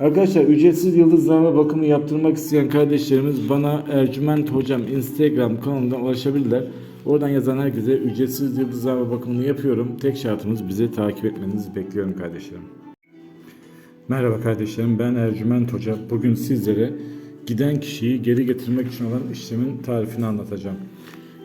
Arkadaşlar ücretsiz yıldızlama bakımı yaptırmak isteyen kardeşlerimiz bana Ercüment Hocam Instagram kanalından ulaşabilirler. Oradan yazan herkese ücretsiz yıldızlama bakımını yapıyorum. Tek şartımız bizi takip etmenizi bekliyorum kardeşlerim. Merhaba kardeşlerim ben Ercüment Hoca. Bugün sizlere giden kişiyi geri getirmek için olan işlemin tarifini anlatacağım.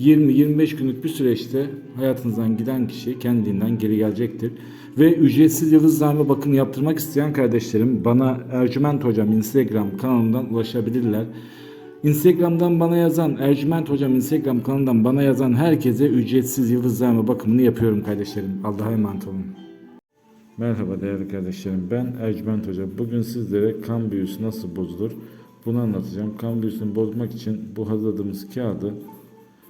20-25 günlük bir süreçte hayatınızdan giden kişi kendiliğinden geri gelecektir. Ve ücretsiz yıldızlarla bakım yaptırmak isteyen kardeşlerim bana Ercüment Hocam Instagram kanalından ulaşabilirler. Instagram'dan bana yazan, Ercüment Hocam Instagram kanalından bana yazan herkese ücretsiz yıldızlarla bakımını yapıyorum kardeşlerim. Allah'a emanet olun. Merhaba değerli kardeşlerim. Ben Ercüment Hoca. Bugün sizlere kan büyüsü nasıl bozulur bunu anlatacağım. Kan büyüsünü bozmak için bu hazırladığımız kağıdı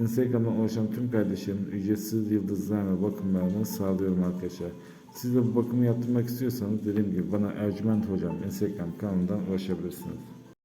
Instagram'dan ulaşan tüm kardeşlerim ücretsiz yıldızlama bakımlarını sağlıyorum arkadaşlar. Siz de bu bakımı yaptırmak istiyorsanız dediğim gibi bana Ercüment Hocam Instagram kanalından ulaşabilirsiniz.